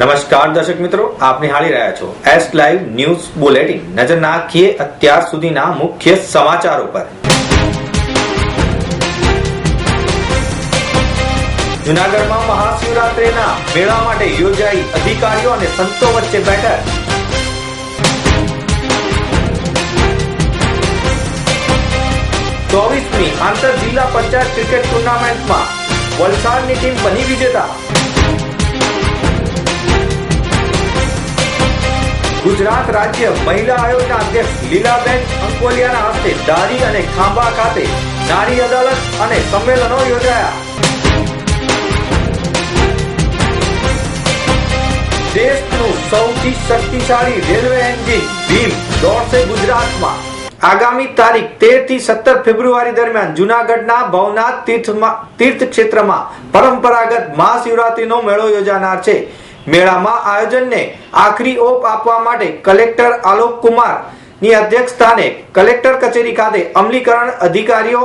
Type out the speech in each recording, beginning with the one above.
નમસ્કાર દર્શક મિત્રો, આપ નિહાળી રહ્યા છો એસ લાઈવ ન્યૂઝ બુલેટિન નજર નાખીએ અત્યાર સુધીના મુખ્ય સમાચારો પર. જુનાગઢમાં મહાશિવરાત્રિના મેળા માટે યોજાઈ અધિકારીઓ અને સંતો વચ્ચે બેઠક. ચોવીસમી આંતર જિલ્લા પંચાયત ક્રિકેટ ટુર્નામેન્ટમાં વલસાડની ટીમ બની વિજેતા. ગુજરાત રાજ્ય મહિલા આયોગના અધ્યક્ષ લીલાબેન અંકોલિયાના હસ્તે ધારી અને ખાંભા ખાતે નારી અદાલત અને સંમેલનો યોજાયા. દેશનું સૌથી શક્તિશાળી રેલવે એન્જિન ભીમ દોડશે ગુજરાતમાં. આગામી તારીખ તેરથી સત્તર ફેબ્રુઆરી દરમિયાન જુનાગઢના ભવનાથ તીર્થમાં તીર્થ ક્ષેત્રમાં પરંપરાગત મહાશિવરાત્રીનો મેળો યોજાનાર છે. મેળામાં આયોજનને આખરી ઓપ આપવા માટે કલેક્ટર આલોક કુમારની અધ્યક્ષ સ્થાને કલેક્ટર કચેરી ખાતે અમલીકરણ અધિકારીઓ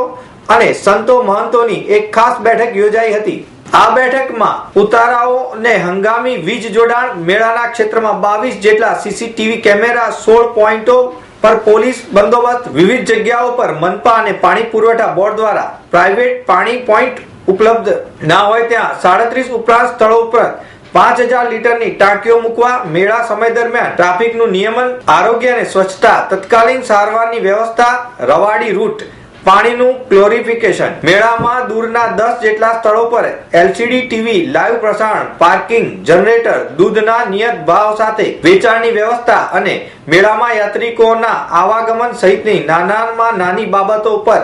અને સંતો મહંતોની એક ખાસ બેઠક યોજાઈ હતી. આ બેઠકમાં ઉતારાઓ ને હંગામી વીજ જોડાણ મેળાના ક્ષેત્રમાં બાવીસ જેટલા સીસીટીવી કેમેરા સોળ પોઈન્ટો પર પોલીસ બંદોબસ્ત, વિવિધ જગ્યાઓ પર મનપા અને પાણી પુરવઠા બોર્ડ દ્વારા પ્રાઇવેટ પાણી પોઈન્ટ ઉપલબ્ધ ના હોય ત્યાં સાડત્રીસ ઉપરાંત સ્થળો પર પાંચ હજાર લીટરની ટાંકીઓ મૂકવા મેળા સમય દરમિયાન ટ્રાફિકનું નિયમન, આરોગ્ય અને સ્વચ્છતા તત્કાલીન સારવારની વ્યવસ્થા, રવાડી રૂટ, પાણીનું ક્લોરિફિકેશન મેળામાં દૂરના દસ જેટલા સ્થળો પર એલસીડી, ટીવી, લાઈવ પ્રસારણ, પાર્કિંગ, જનરેટર, દૂધના નિયત ભાવ સાથે વેચાણની વ્યવસ્થા અને મેળામાં યાત્રિકોના આવાગમન સહિતની નાનામાં નાની બાબતો પર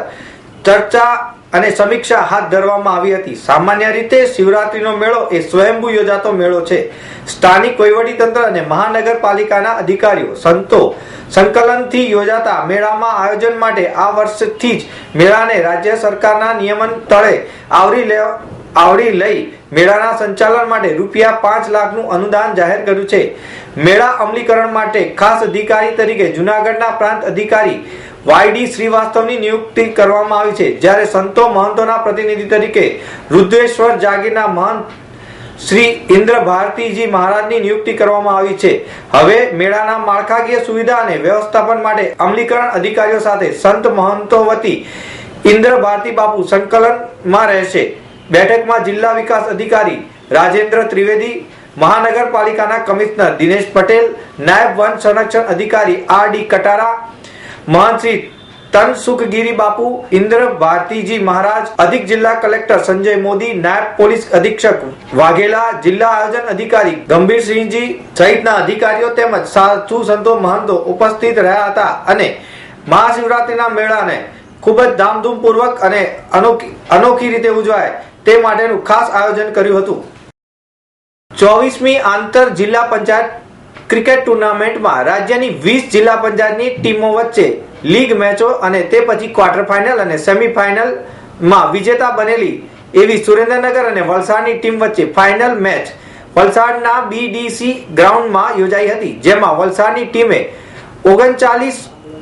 ચર્ચા અને સમીક્ષા હાથ ધરવામાં આવી હતી. સામાન્ય રીતે શિવરાત્રીનો મેળો એ સ્વયંભૂ યોજાતો મેળો છે. સ્થાનિક વહીવટીતંત્ર અને મહાનગરપાલિકાના અધિકારીઓ સંતો સંકલનથી યોજાતા મેળામાં આયોજન માટે આ વર્ષથી જ મેળાને રાજ્ય સરકારના નિયમન તળે આવરી લેવા આવરી લઈ મેળાના સંચાલન માટે રૂપિયા પાંચ લાખનું અનુદાન જાહેર કર્યું છે. મેળા અમલીકરણ માટે ખાસ અધિકારી તરીકે જુનાગઢના પ્રાંત અધિકારી વાયડી શ્રીવાસ્તવની નિયુક્તિ કરવામાં આવી છે. જ્યારે સંતો મહંતોના પ્રતિનિધિ તરીકે રુદ્રેશ્વર જાગીરના મહંત શ્રી ઇન્દ્ર ભારતીજી મહારાજની નિયુક્તિ કરવામાં આવી છે. હવે મેળાના માળખાકીય સુવિધા અને વ્યવસ્થાપન માટે અમલીકરણ અધિકારીઓ સાથે સંત મહંતો વતી ઇન્દ્ર ભારતી બાપુ સંકલનમાં રહેશે. બેઠકમાં જિલ્લા વિકાસ અધિકારી રાજેન્દ્ર ત્રિવેદી, મહાનગરપાલિકાના કમિશનર દિનેશ પટેલ, નાયબ વન સંરક્ષણ અધિકારી આર ડી કટારા મહંત શ્રી તન સુખગીરી બાપુ ઇન્દ્ર ભારતીજી મહારાજ અધિક જિલ્લા કલેક્ટર સંજય મોદી નાયબ પોલીસ અધિક્ષક વાઘેલા જિલ્લા આયોજન અધિકારી ગંભીરસિંહજી સહિતના અધિકારીઓ તેમજ સાધુ સંતો મહંતો ઉપસ્થિત રહ્યા હતા અને મહાશિવરાત્રિના મેળાને ખૂબ જ ધામધૂમપૂર્વક અને અનોખી અનોખી રીતે ઉજવાય તે માટેનું ખાસ આયોજન કર્યું હતું. ચોવીસમી આંતર જિલ્લા પંચાયત ક્રિકેટ ટુર્નામેન્ટમાં રાજ્યની વીસ જિલ્લા પંચાયતની ટીમો વચ્ચે લીગ મેચો અને તે પછી ક્વાર્ટર ફાઇનલ અને સેમિફાઇનલમાં વિજેતા બનેલી એવી સુરેન્દ્રનગર અને વલસાડની ટીમ વચ્ચે ફાઇનલ મેચ વલસાડના બીડીસી ગ્રાઉન્ડમાં યોજાઈ હતી, જેમાં વલસાડની ટીમે ઓગણચાલીસ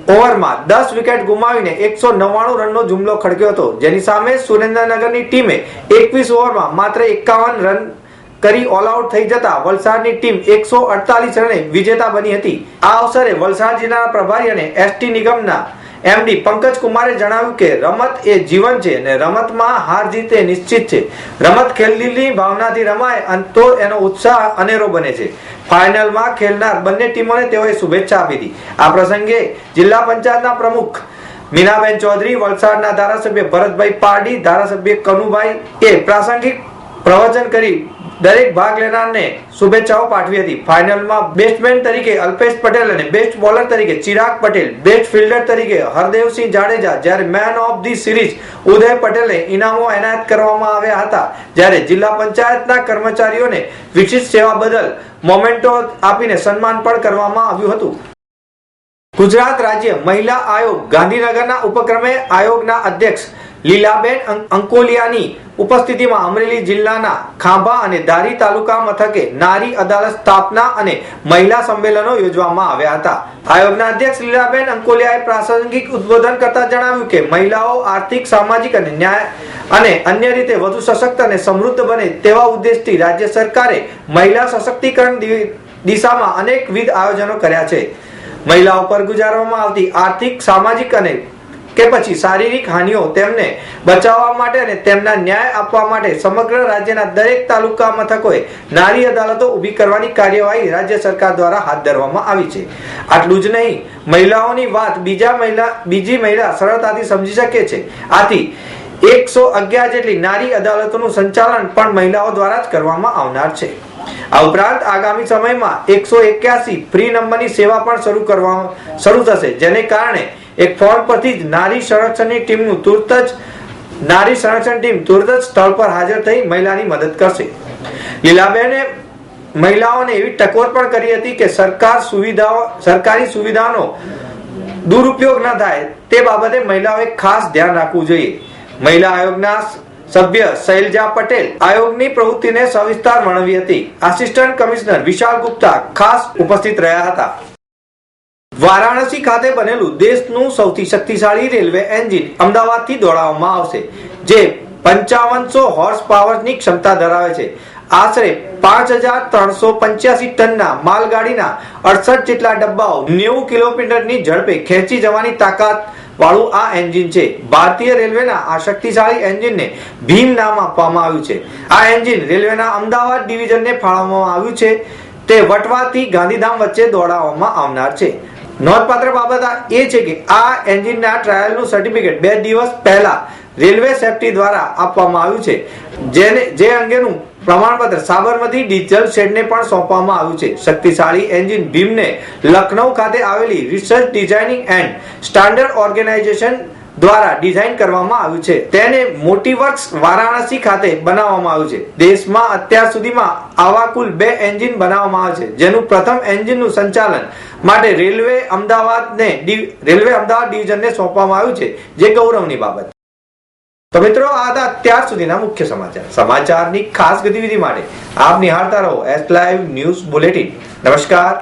ઓવરમાં દસ વિકેટ ગુમાવીને એકસો નવ્વાણું રનનો જુમલો ખડક્યો હતો. જેની સામે સુરેન્દ્રનગરની ટીમે એકવીસ ઓવરમાં માત્ર એકાવન રન કરી ઓલ આઉટ થઈ જતા વલસાડની ટીમ એકસો અડતાલીસ રને વિજેતા બની હતી. આ અવસરે વલસાડ જિલ્લાના પ્રભારી અને એસટી નિગમના એમડી પંકજ કુમારે જણાવ્યું કે રમત એ જીવન છે અને રમતમાં હાર જીત એ નિશ્ચિત છે. રમત ખેલની ભાવનાથી રમાય અને તો એનો ઉત્સાહ અનેરો બને છે. ફાઇનલમાં ખેલનાર બંને ટીમોને તેઓએ શુભેચ્છા આપી હતી. આ પ્રસંગે જિલ્લા પંચાયતના પ્રમુખ મીનાબેન ચૌધરી, વલસાડના ધારાસભ્ય ભરતભાઈ પારડી, ધારાસભ્ય કનુભાઈ એ પ્રાસંગિક પ્રવચન કરી દરેક ભાગ લેનારને શુભેચ્છાઓ પાઠવી હતી. ફાઇનલમાં બેટ્સમેન તરીકે અલ્પેશ પટેલ અને બેસ્ટ બોલર તરીકે ચિરાગ પટેલ, બેસ્ટ ફિલ્ડર તરીકે હરદેવસિંહ જાડેજા જ્યારે man of the series Uday પટેલે ઇનામો એનાયત કરવામાં આવ્યા હતા, જ્યારે જિલ્લા પંચાયતના કર્મચારીઓને વિશિષ્ટ સેવા બદલ મોમેન્ટો આપીને સન્માન પણ કરવામાં આવ્યું હતું. ગુજરાત રાજ્ય મહિલા આયોગ ગાંધીનગરના ઉપક્રમે આયોગના અધ્યક્ષ લીલાબેન અંકોલિયાની ઉપસ્થિતિમાં અમરેલી જિલ્લાના ખાંભા અને ધારી તાલુકા મથકે નારી અદાલત સ્થાપના અને મહિલા સંમેલનો યોજવામાં આવ્યા હતા. આયોગના અધ્યક્ષ લીલાબેન અંકોલિયાએ પ્રાસંગિક ઉદ્બોધન કરતા જણાવ્યું કે મહિલાઓ આર્થિક, સામાજિક અને ન્યાય અને અન્ય રીતે વધુ સશક્ત અને સમૃદ્ધ બને તેવા ઉદ્દેશથી રાજ્ય સરકારે મહિલા સશક્તિકરણ દિશામાં અનેકવિધ આયોજનો કર્યા છે. મહિલાઓ પર ગુજારવામાં આવતી આર્થિક, સામાજિક અને કે પછી શારીરિક હાનિઓ તેમને બચાવવા માટે અને તેમના ન્યાય આપવા માટે સમગ્ર રાજ્યના દરેક તાલુકા મથકોએ નારી અદાલતો ઊભી કરવાની કાર્યવાહી રાજ્ય સરકાર દ્વારા હાથ ધરવામાં આવી છે. આટલું જ નહીં, મહિલાઓની વાત બીજા મહિલા, બીજી મહિલા સરળતાથી સમજી શકે છે. આથી એકસો અગિયાર જેટલી નારી અદાલતોનું સંચાલન પણ મહિલાઓ દ્વારા જ કરવામાં આવનાર છે. આ ઉપરાંત આગામી સમયમાં એકસો એક્યાસી ફ્રી નંબરની સેવા પણ શરૂ કરવા, શરૂ થશે, જેને કારણે એક ફોન પરથી નારી સંરક્ષણની ટીમનું તુરત જ નારી સંરક્ષણ ટીમ તુરત જ સ્થળ પર હાજર થઈ મહિલાની મદદ કરશે. લીલાબેને મહિલાઓને એવી ટકોર પણ કરી હતી કે સરકાર સુવિધાઓ સરકારી સુવિધાનો દુરુપયોગ ન થાય તે બાબતે મહિલાઓએ ખાસ ધ્યાન રાખવું જોઈએ. મહિલા આયોગના સભ્ય શૈલજા પટેલ આયોગની પ્રવૃત્તિને સવિસ્તાર વર્ણવી હતી. આસિસ્ટન્ટ કમિશનર વિશાલ ગુપ્તા ખાસ ઉપસ્થિત રહ્યા હતા. વારાણસી ખાતે બનેલું દેશનું સૌથી શક્તિશાળી રેલવે એન્જિન અમદાવાદથી દોડાવવામાં આવશે, જે પંચાવનસો હોર્સ પાવરની ક્ષમતા ધરાવે છે. આશરે પાંચ હજાર ત્રણસો પંચ્યાસી ટનના માલગાડીના અડસઠ જેટલા ડબ્બાઓ નેવું કિલોમીટરની ઝડપે ખેંચી જવાની તાકાત વાળું આ એન્જિન છે. ભારતીય રેલવેના આ શક્તિશાળી એન્જિનને ભીમ નામ આપવામાં આવ્યું છે. આ એન્જિન રેલવેના અમદાવાદ ડિવિઝનને ફાળવવામાં આવ્યું છે. તે વટવાથી ગાંધીધામ વચ્ચે દોડાવવામાં આવનાર છે. નોંધપાત્ર બાબત એ છે કે આ એન્જિનના ટ્રાયલનું સર્ટિફિકેટ બે દિવસ પહેલા રેલવે સેફટી દ્વારા આપવામાં આવ્યું છે. જેને જે અંગેનું પ્રમાણપત્ર સાબરમતી ડીઝલ શેડને પણ સોંપવામાં આવ્યું છે. શક્તિશાળી એન્જિન ભીમને લખનૌ ખાતે આવેલી research designing and standard organisation દ્વારા ડિઝાઇન કરવામાં આવ્યું છે. તેને મોટી વર્ક્સ વારાણસી ખાતે બનાવવામાં આવ્યું છે. દેશમાં અત્યાર સુધીમાં આવા કુલ બે એન્જિન બનાવવામાં આવે છે, જેનું પ્રથમ એન્જિનનું સંચાલન માટે રેલવે અમદાવાદને રેલવે અમદાવાદ ડિવિઝનને સોંપવામાં આવ્યું છે, જે ગૌરવની બાબત. તો મિત્રો, આ હતા અત્યાર સુધીના મુખ્ય સમાચાર. સમાચારની ખાસ ગતિવિધિ માટે આપ નિહાળતા રહો. એસ લાઈવ ન્યૂઝ બુલેટિન નમસ્કાર.